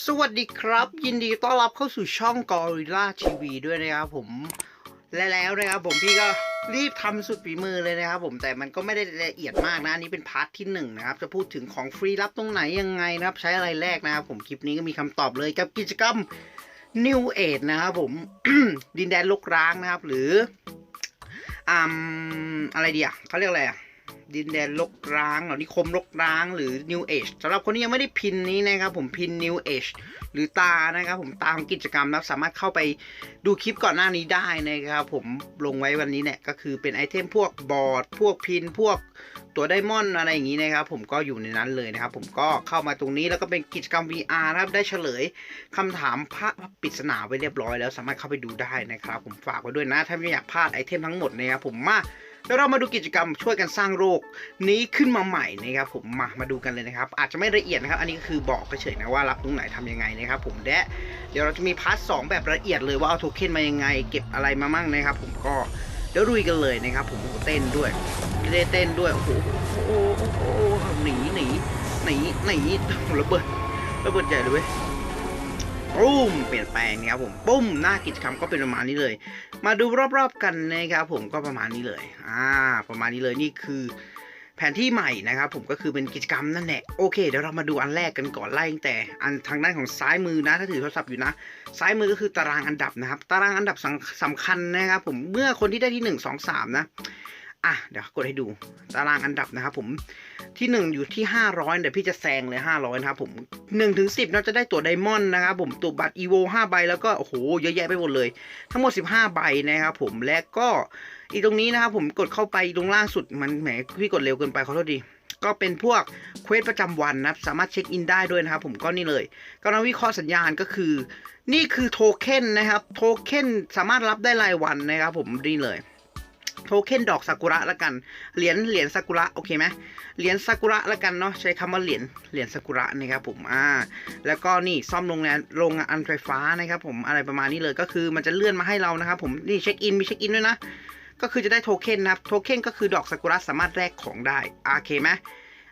สวัสดีครับ ยินดีต้อนรับเข้าสู่ช่อง Gorilla TV ด้วยนะครับผมและแล้วนะครับผมพี่ก็รีบทำสุดฝีมือเลยนะครับผมแต่มันก็ไม่ได้ละเอียดมากนะอันนี้เป็นพาร์ทที่หนึ่งนะครับจะพูดถึงของฟรีรับตรงไหนยังไงนะครับ ใช้อะไรแรกนะครับผมคลิปนี้ก็มีคำตอบเลยกับกิจกรรม New Age นะครับผม ดินแดนลกร้างนะครับ หรืออ่าอะไรดีอะเขาเรียกอะไรอะ ดินแดนลกร้างหรือนิคมลกร้างหรือ New Age สำหรับคนที่ยังไม่ได้พินนี้นะครับผมพิน New Age หรือตานะครับผมตามกิจกรรมนะครับสามารถเข้าไปดูคลิปก่อนหน้านี้ได้นะครับผมลงไว้วันนี้เนี่ยก็คือเป็นไอเทมพวกบอร์ด พวกพินพวกตัวไดมอนด์อะไรอย่างนี้นะครับผมก็อยู่ในนั้นเลยนะครับผมก็เข้ามาตรงนี้แล้วก็เป็นกิจกรรม VR นะครับได้เฉลยคำถามพระปริศนาไว้เรียบร้อยแล้วสามารถเข้าไปดูได้นะครับผมฝากไว้ด้วยนะ ถ้าไม่อยากพลาดไอเทมทั้งหมดนะครับผมมา แล้วเรามาดูกิจกรรมช่วยกันสร้างโรคนี้ขึ้นมาใหม่นะครับผมมามาดูกันเลยนะครับ อาจจะไม่ละเอียดนะครับ อันนี้ก็คือบอกเฉยๆนะว่ารับตรงไหนทำยังไงนะครับ ผมและเดี๋ยวเราจะมีพาร์ทสองแบบละเอียดเลยว่าเอาโทเค็นมายังไง เก็บอะไรมามั่งนะครับ ผมก็เดี๋ยวรุยกันเลยนะครับ ผมเต้นด้วยเต้นเต้นด้วยโอ้โหโอ้โหโอ้โหหนีหนีหนีหนีระเบิดระเบิดใหญ่เลยเว้ย ปุ้มเปลี่ยนแปลงนะครับผมปุ้มหน้ากิจกรรมก็เป็นประมาณนี้เลย มาดูรอบๆกันนะครับผมก็ประมาณนี้เลยอ่าประมาณนี้เลยนี่คือแผนที่ใหม่นะครับผมก็คือเป็นกิจกรรมนั่นแหละโอเคเดี๋ยวเรามาดูอันแรกกันก่อนไล่ตั้งแต่อันทางด้านของซ้ายมือนะถ้าถือโทรศัพท์อยู่นะซ้ายมือก็คือตารางอันดับนะครับ ตารางอันดับสำสำคัญนะครับผมเมื่อคนที่ได้ที่หนึ่งสองสามนะ อะเดี๋ยวกดให้ดูตารางอันดับนะครับผมที่หนึ่งอยู่ที่ห้าร้อยเดี๋ยวพี่จะแซงเลยห้าร้อยนะครับผมหนึ่งถึงสิบเราจะได้ตัวไดมอนด์นะครับผมตัวบัตรอีโวห้าใบแล้วก็โอ้โหเยอะแยะไปหมดเลย ทั้งหมด 15 ใบนะครับผมและก็อีกตรงนี้นะครับผมกดเข้าไปตรงล่างสุดมันแหมพี่กดเร็วเกินไปขอโทษดีก็เป็นพวกเควสประจำวันนะครับสามารถเช็คอินได้ด้วยนะครับผมก็นี่เลยกำลังวิเคราะห์สัญญาณก็คือ นี่คือโทเค็นนะครับโทเค็นสามารถรับได้รายวันนะครับผมนี่เลย โทเค็นดอกซากุระละกัน เหรียญเหรียญซากุระโอเคไหมเหรียญซากุระละกันเนาะใช้คำว่าเหรียญเหรียญซากุระนะครับผมอ่าแล้วก็นี่ซ่อมโรงงานโรงงานไฟฟ้านะครับผมอะไรประมาณนี้เลยก็คือมันจะเลื่อนมาให้เรานะครับผมนี่เช็คอินมีเช็คอินด้วยนะก็คือจะได้โทเค็นนะครับโทเค็นก็คือดอกซากุระสามารถแลกของได้โอเคไหม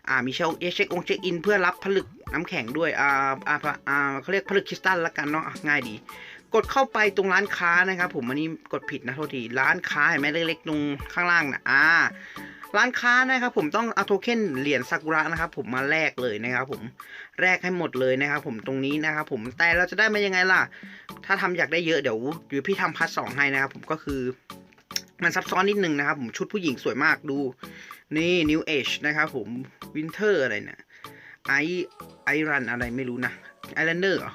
อ่ามีเชลเช็คองเช็คอินเพื่อรับผลึกน้ำแข็งด้วยอ่าอ่าอ่าเขาเรียกผลึกคริสตัลละกันเนาะง่ายดี กดเข้าไปตรงร้านค้านะครับ ผมอันนี้กดผิดนะโทษทีร้านค้าเห็นไหมเล็กๆตรงข้างล่างนะอ่า ร้านค้านะครับผมต้องเอาโทเค็นเหรียญซากุระนะครับ ผมมาแลกเลยนะครับ ผมแลกให้หมดเลยนะครับ ผมตรงนี้นะครับ ผมแต่เราจะได้มายังไงล่ะ ถ้าทำอยากได้เยอะเดี๋ยวเดี๋ยวพี่ทำพาร์ทสองให้นะครับ ผมก็คือมันซับซ้อนนิดนึงนะครับ ผมชุดผู้หญิงสวยมากดู นี่ New Age นะครับผม Winter อะไรเนี่ยไอไอรันอะไรไม่รู้นะ ไอแลนเดอร์เหรอ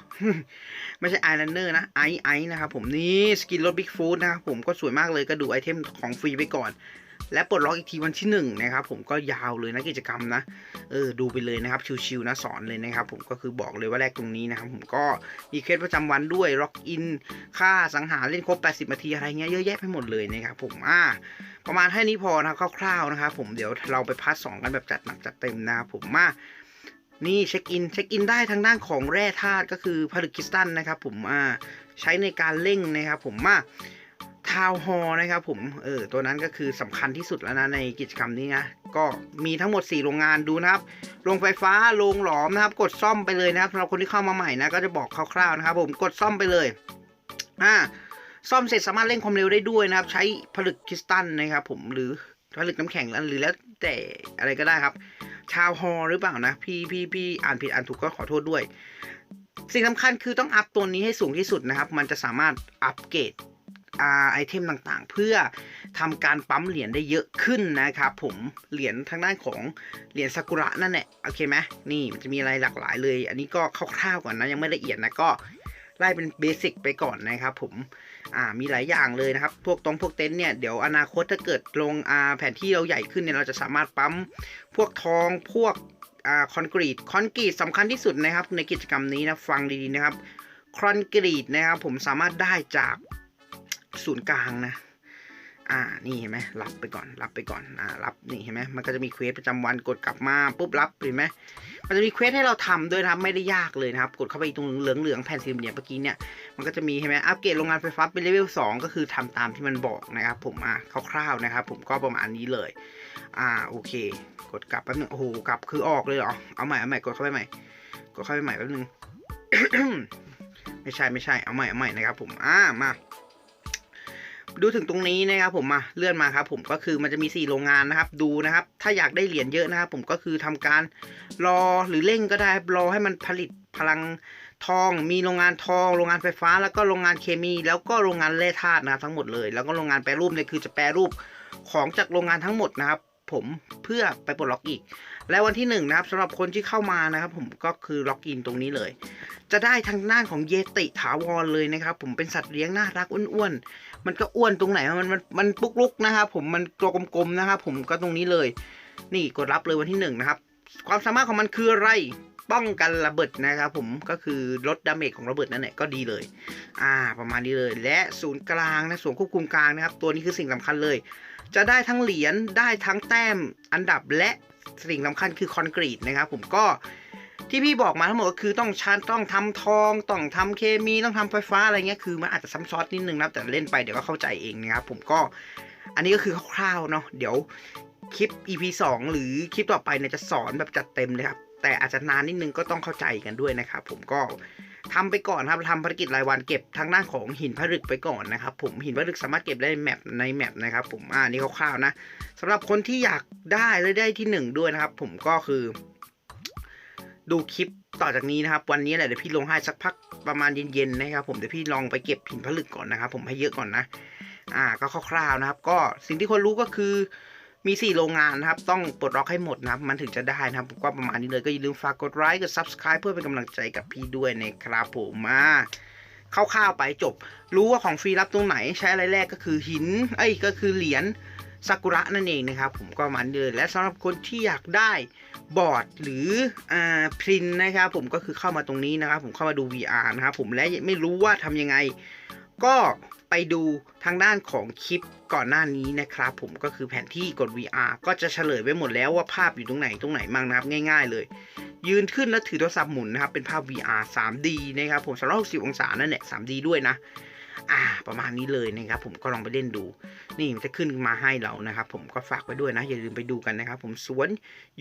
ไม่ใช่ไอแลนเดอร์นะไอไอนะครับผมนี่สกินรถบิ๊กฟูดนะครับผมก็สวยมากเลยก็ดูไอเทมของฟรีไปก่อน และปลดล็อกอีกทีวันที่หนึ่งนะครับผมก็ยาวเลยนะกิจกรรมนะเออดูไปเลยนะครับชิวๆนะสอนเลยนะครับผมก็คือบอกเลยว่าแรกตรงนี้นะครับผมก็มีเคสประจำวันด้วยล็อกอินค่าสังหารเล่นครบ 80นาทีอะไรเงี้ยเยอะแยะไปหมดเลยนะครับผมอ่าประมาณแค่นี้พอนะครับคร่าวๆนะครับผมเดี๋ยวเราไปพาร์ทสองกันแบบจัดหนักจัดเต็มนะครับผมมา นี่เช็คอินเช็คอินได้ทางด้านของแร่ธาตุก็คือผลึกคริสตัลนะครับผมอ่าใช้ในการเร่งนะครับผมมาทาวฮอนะครับผมเออตัวนั้นก็คือสำคัญที่สุดแล้วนะในกิจกรรมนี้นะก็มีทั้งหมด 4 โรงงานดูนะครับโรงไฟฟ้าโรงหลอมนะครับ กดซ่อมไปเลยนะครับสำหรับคนที่เข้ามาใหม่นะก็จะบอกคร่าวๆนะครับ ผมกดซ่อมไปเลยอ่าซ่อมเสร็จสามารถเร่งความเร็วได้ด้วยนะครับ ใช้ผลึกคริสตัลนะครับผมหรือผลึกน้ำแข็งหรือแล้วแต่อะไรก็ได้ครับ ชาวฮอหรือเปล่านะ พี่พี่พี่อ่านผิดอ่านถูกก็ขอโทษด้วย สิ่งสำคัญคือต้องอัพตัวนี้ให้สูงที่สุดนะครับ มันจะสามารถอัปเกรดไอเทมต่างๆ เพื่อทำการปั๊มเหรียญได้เยอะขึ้นนะครับผมเหรียญทางด้านของเหรียญซากุระนั่นแหละโอเคไหมนี่มันจะมีอะไรหลากหลายเลย อันนี้ก็คร่าวๆก่อนนะยังไม่ละเอียดนะก็ ไล่เป็นเบสิกไปก่อนนะครับผมอ่ามีหลายอย่างเลยนะครับ พวกตรงพวกเต็นท์เนี่ยเดี๋ยวอนาคตถ้าเกิดลงอ่าแผนที่เราใหญ่ขึ้นเนี่ยเราจะสามารถปั๊มพวกทองพวกอ่าคอนกรีตคอนกรีตสำคัญที่สุดนะครับ ในกิจกรรมนี้นะฟังดีๆนะครับคอนกรีตนะครับผมสามารถได้จากศูนย์กลางนะ อ่า นี่เห็นไหมรับไปก่อน รับไปก่อน อ่า รับ นี่เห็นไหมมันก็จะมีเควสประจำวัน กดกลับมา ปุ๊บ รับ เห็นไหมมันจะมีเควสให้เราทำด้วยนะครับ ไม่ได้ยากเลยนะครับ กดเข้าไปตรงเหลืองๆแผ่นสี่เหลี่ยมเมื่อกี้เนี่ย มันก็จะมีเห็นไหมอัปเกรดโรงงานไฟฟ้าเป็นเลเวล2ก็คือทำตามที่มันบอกนะครับ ผม อ่าคร่าวๆนะครับ ผมก็ประมาณนี้เลย อ่า โอเค กดกลับแป๊บนึง โอ้โห กลับคือออกเลยเหรอ เอาใหม่ เอาใหม่ กดเข้าไปใหม่ กดเข้าไปใหม่แป๊บนึง ไม่ใช่ ไม่ใช่ เอาใหม่ เอาใหม่นะครับ ผม อ่า มา ดูถึงตรงนี้นะครับผมมาเลื่อนมาครับผมก็คือมันจะมีสี่โรงงานนะครับ ดูนะครับ ถ้าอยากได้เหรียญเยอะนะครับผมก็คือทำการรอหรือเร่งก็ได้รอให้มันผลิตพลังทอง มีโรงงานทอง โรงงานไฟฟ้า แล้วก็โรงงานเคมี แล้วก็โรงงานแร่ธาตุนะครับทั้งหมดเลย แล้วก็โรงงานแปรรูปเนี่ยคือจะแปรรูปของจากโรงงานทั้งหมดนะครับ ผมเพื่อไปปลดล็อกอีก และวันที่หนึ่งนะครับสำหรับคนที่เข้ามานะครับ ผมก็คือล็อกอินตรงนี้เลย จะได้ทางด้านของเยติถาวรเลยนะครับ ผมเป็นสัตว์เลี้ยงน่ารักอ้วนๆมันก็อ้วนตรงไหนมันมันมันปุกลุกนะครับผมมันตัวกลมๆนะครับผมก็ตรงนี้เลย นี่กดรับเลยวันที่หนึ่งนะครับความสามารถของมันคืออะไรป้องกันระเบิดนะครับผมก็คือลดดาเมจของระเบิดนั่นแหละก็ดีเลย อ่า ประมาณนี้เลย และศูนย์กลางนะศูนย์ควบคุมกลางนะครับ ตัวนี้คือสิ่งสำคัญเลย จะได้ทั้งเหรียญได้ทั้งแต้มอันดับและ สิ่งสำคัญคือคอนกรีตนะครับผมก็ที่พี่บอกมาทั้งหมดก็คือต้องชันต้องทำทองต้องทำเคมีต้องทำไฟฟ้าอะไรเงี้ยคือมันอาจจะซ้ำซ้อนนิดนึงนะแต่เล่นไปเดี๋ยวก็เข้าใจเองนะครับผมก็อันนี้ก็คือคร่าวๆเนาะเดี๋ยวคลิป EP 2 หรือคลิปต่อไปเนี่ยจะสอนแบบจัดเต็มเลยครับแต่อาจจะนานนิดนึงก็ต้องเข้าใจกันด้วยนะครับผมก็ ทำไปก่อนครับทำภารกิจรายวันเก็บทางด้านของหินผลึกไปก่อนนะครับ ผมหินผลึกสามารถเก็บได้ในแมปในแมปนะครับ ผมอ่านี่คร่าวๆนะสำหรับคนที่อยากได้และได้ที่หนึ่งด้วยนะครับ ผมก็คือ ดูคลิปต่อจากนี้นะครับ วันนี้แหละเดี๋ยวพี่ลงให้สักพักประมาณเย็นๆนะครับ ผมเดี๋ยวพี่ลองไปเก็บหินผลึกก่อนนะครับ ผมให้เยอะก่อนนะ อ่าก็คร่าวๆนะครับ ก็สิ่งที่คนรู้ก็คือ มี 4 โรงงานนะครับ ต้องปลดล็อกให้หมดนะครับ มันถึงจะได้นะครับก็ประมาณนี้เลยก็อย่าลืมฝากกดไลค์กด subscribe เพื่อเป็นกำลังใจกับพี่ด้วยนะครับผมมาคร่าวๆไปจบ รู้ว่าของฟรีรับตรงไหนใช้อะไรแรกก็คือหินเอ้ยก็คือเหรียญซากุระนั่นเองนะครับ ผมก็มาณนี้เลยและสำหรับคนที่อยากได้บอร์ดหรืออ่าพรินนะครับ ผมก็คือเข้ามาตรงนี้นะครับ ผมเข้ามาดู VR นะครับผมและไม่รู้ว่าทำยังไง ก็ไปดูทางด้านของคลิปก่อนหน้านี้นะครับ ผมก็คือแผนที่กด VR ก็จะเฉลยไว้หมดแล้วว่าภาพอยู่ตรงไหนตรงไหนมั่งนะครับง่าย ๆ เลย ยืนขึ้นแล้วถือโทรศัพท์หมุนนะครับ เป็นภาพ VR 3D นะครับผม360องศานั่นแหละ 3D ด้วยนะ อ่า ประมาณนี้เลยนะครับ ผมก็ลองไปเล่นดู นี่มันจะขึ้นมาให้เรานะครับ ผมก็ฝากไว้ด้วยนะ อย่าลืมไปดูกันนะครับ ผมสวน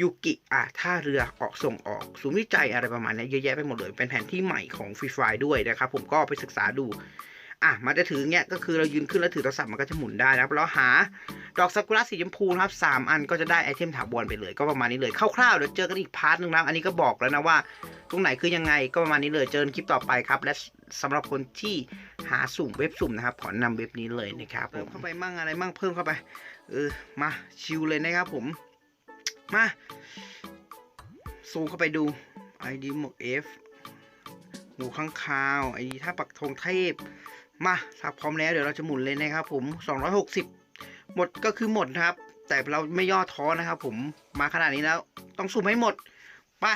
ยูกิอ่าท่าเรือออกส่งออกศูนย์วิจัยอะไรประมาณนี้เยอะแยะไปหมดเลยเป็นแผนที่ใหม่ของฟรีไฟด้วยนะครับ ผมก็ไปศึกษาดู อะมันจะถือเงี้ยก็คือเรายืนขึ้นแล้วถือโทรศัพท์มันก็จะหมุนได้นะครับแล้วหาดอกซากุระสีชมพูนะครับสามอันก็จะได้ไอเทมถาวรไปเลยก็ประมาณนี้เลยคร่าวๆเดี๋ยวเจอกันอีกพาร์ทหนึงนะครับอันนี้ก็บอกแล้วนะว่า ตรงไหนคือยังไงก็ประมาณนี้เลยเจอกันคลิปต่อไปครับ และสำหรับคนที่หาสุ่มเว็บสุ่มนะครับขอนำเว็บนี้เลยนะครับเพิ่มเข้าไปมั่งอะไรมั่งเพิ่มเข้าไปเออมาชิลเลยนะครับผมมาซูมเข้าไปดู ID หมวก F หูข้างคาวไอ้ท่าปักธงเทพ มาถ้าพร้อมแล้วเดี๋ยวเราจะหมุนเลยนะครับ ผม 260 หมดก็คือหมดนะครับ แต่เราไม่ย่อท้อนะครับ ผมมาขนาดนี้แล้ว ต้องสุ่มให้หมดไป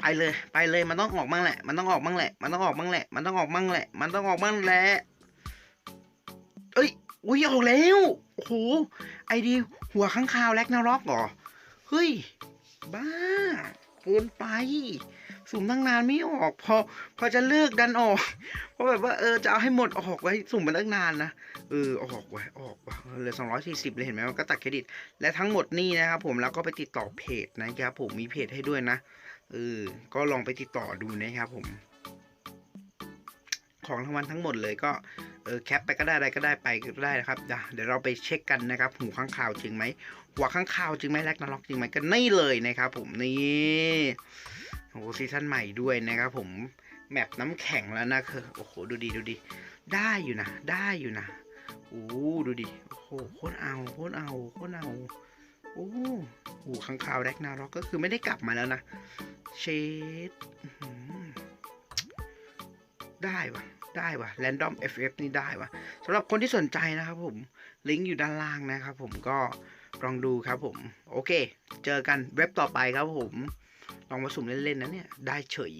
ไปเลยไปเลยมันต้องออกมั่งแหละ มันต้องออกมั่งแหละ มันต้องออกมั่งแหละ มันต้องออกมั่งแหละ มันต้องออกมั่งแหละเอ้ยอุ้ยออกแล้วโอ้โหไอดีหัวข้างคาวแลกนาร็อกเหรอเฮ้ยบ้าเกินไป สุ่มตั้งนานไม่ออก พอพอจะเลิกดันออกเพราะแบบว่าเออจะเอาให้หมดออกไว้สุ่มมาตั้งนานนะเออออกไว้ออกว่ะเหลือสองร้อยสี่สิบเลยเห็นไหมมันก็ตัดเครดิต และทั้งหมดนี่นะครับผมแล้วก็ไปติดต่อเพจนะครับผมมีเพจให้ด้วยนะเออก็ลองไปติดต่อดูนะครับผม ของรางวัลทั้งหมดเลยก็เออแคปไปก็ได้อะไรก็ได้ไปก็ได้นะครับเดี๋ยวเราไปเช็คกันนะครับหูข้างข่าวจริงไหมหัวข้างข่าวจริงไหมแลกนาล็อกจริงไหมก็นี่เลยนะครับผมนี่ โอ้โหซีซั่นใหม่ด้วยนะครับผมแมปน้ำแข็งแล้วนะคือโอ้โหดูดีดูดี ได้อยู่นะ ได้อยู่นะโอ้ดูดิโอ้โหโคตรเอาโคตรเอาโคตรเอาโอ้โหข้างข่าวแลกนาล็อกก็คือไม่ได้กลับมาแล้วนะเชดอื้อหือได้วะได้วะ Random FF นี่ได้วะสำหรับคนที่สนใจนะครับผม ลิงก์อยู่ด้านล่างนะครับผมก็ลองดูครับผม โอเค เจอกันเว็บต่อไปครับผม ลองมาสุ่มเล่นๆนะเนี่ย ได้เฉย